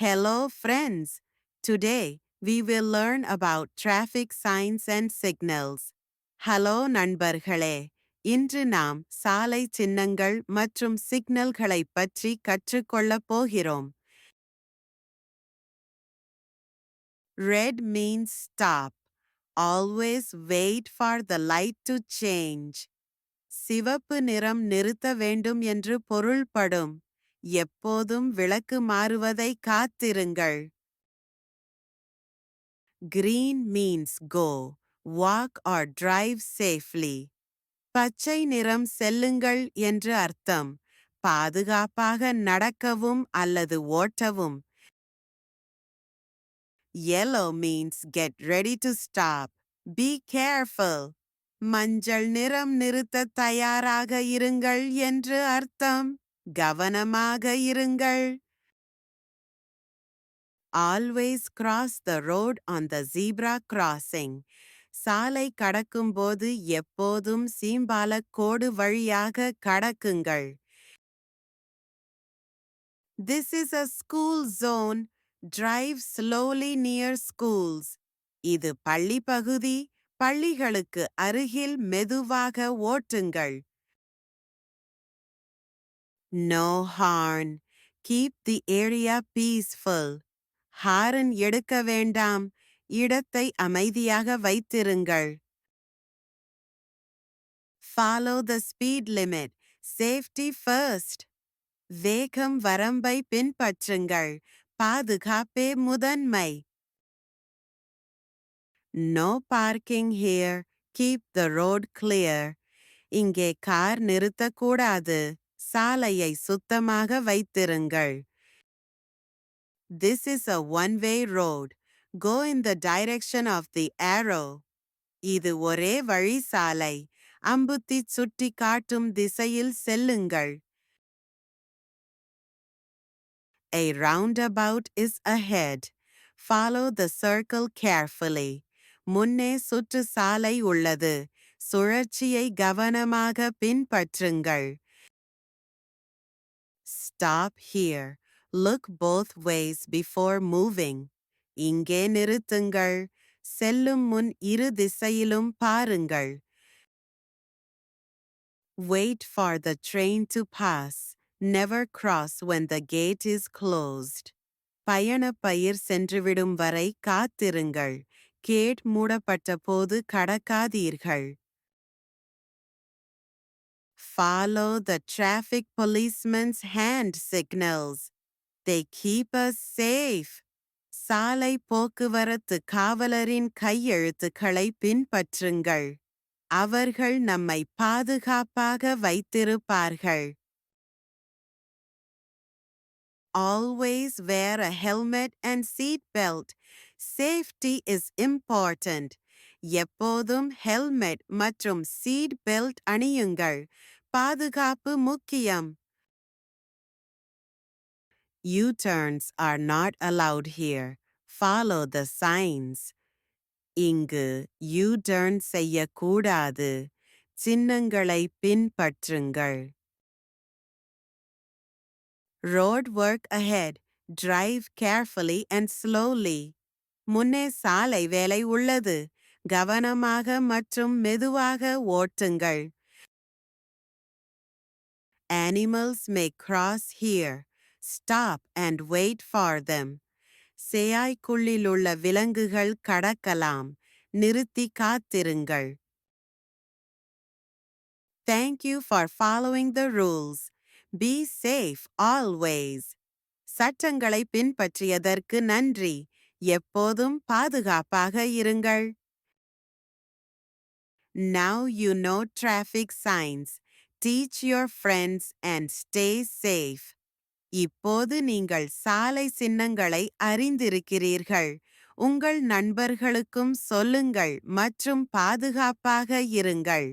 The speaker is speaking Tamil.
Hello, friends. Today, we will learn about traffic signs and signals. Hello நண்பர்களே இன்று நாம் சாலை சின்னங்கள் மற்றும் சிக்னல்களைப் பற்றி கற்றுக்கொள்ளப் போகிறோம் Red means stop. Always wait for the light to change. சிவப்பு நிறம் நிறுத்த வேண்டும் என்று பொருள்படும் எப்போதும் விளக்கு மாறுவதை காத்திருங்கள். Green means go walk or drive safely பச்சை நிறம் செல்லுங்கள் என்று அர்த்தம். பாதுகாப்பாக நடக்கவும் அல்லது ஓட்டவும். Yellow means get ready to stop be careful மஞ்சள் நிறம் நிறுத்த தயாராக இருங்கள் என்று அர்த்தம். கவனமாக இருங்கள் always cross the road on the zebra crossing சாலை கடக்கும்போது எப்போதும் சீம்பால கோடு வழியாக கடக்குங்கள் this is a school zone drive slowly near schools இது பள்ளி பகுதி பள்ளிகளுக்கு அருகில் மெதுவாக ஓட்டுங்கள் No horn. Keep the area peaceful. Horn எடுக்க வேண்டாம் இடத்தை அமைதியாக வைத்திருங்கள் Follow the speed limit. Safety first. வேகம் வரம்பை பின்பற்றுங்கள் பாதுகாப்பே முதன்மை No parking here. Keep the road clear. இங்கே கார் நிறுத்தக்கூடாது சாலையை சுத்தமாக வைத்திருங்கள் This is a one-way road. Go in the direction of the arrow. இது ஒரே வழி சாலை அம்புத்தி சுட்டி காட்டும் திசையில் செல்லுங்கள் A roundabout is ahead. Follow the circle carefully. முன்னே சுற்று சாலை உள்ளது சுழற்சியை கவனமாக பின்பற்றுங்கள் Stop here. Look both ways before moving. இங்கே நிறுத்துங்கள் செல்லும் முன் இரு திசையிலும் பாருங்கள் Wait for the train to pass. Never cross when the gate is closed. பயணப் பயிர் சென்றுவிடும் வரை காத்திருங்கள் கேட் மூடப்பட்ட போது கடக்காதீர்கள் Follow the traffic policeman's hand signals. They keep us safe. சாலை போக்குவரத்து காவலரின் கையெழுத்துக்களை பின்பற்றுங்கள் அவர்கள் நம்மை பாதுகாப்பாக வைத்திருப்பார்கள் Always wear a helmet and seat belt. Safety is important. எப்போதும் ஹெல்மெட் மற்றும் சீட் பெல்ட் அணியுங்கள் பாதுகாப்பு முக்கியம் U-turns are not allowed here. Follow the signs. இங்கு U-turn செய்யக்கூடாது சின்னங்களை பின்பற்றுங்கள் Road work ahead. Drive carefully and slowly. முன்னே சாலை வேலை உள்ளது கவனமாக மற்றும் மெதுவாக ஓட்டுங்கள் Animals may cross here. Stop and wait for them. சேயாய்க்குள்ளிலுள்ள விலங்குகள் கடக்கலாம் நிறுத்தி காத்திருங்கள் Thank you for following the rules. Be safe always. சட்டங்களை பின்பற்றியதற்கு நன்றி எப்போதும் பாதுகாப்பாக இருங்கள் Now you know traffic signs. Teach your friends and stay safe இப்போது நீங்கள் சாலை சின்னங்களை அறிந்திருக்கிறீர்கள். உங்கள் நண்பர்களுக்கும் சொல்லுங்கள் மற்றும் பாதுகாப்பாக இருங்கள்.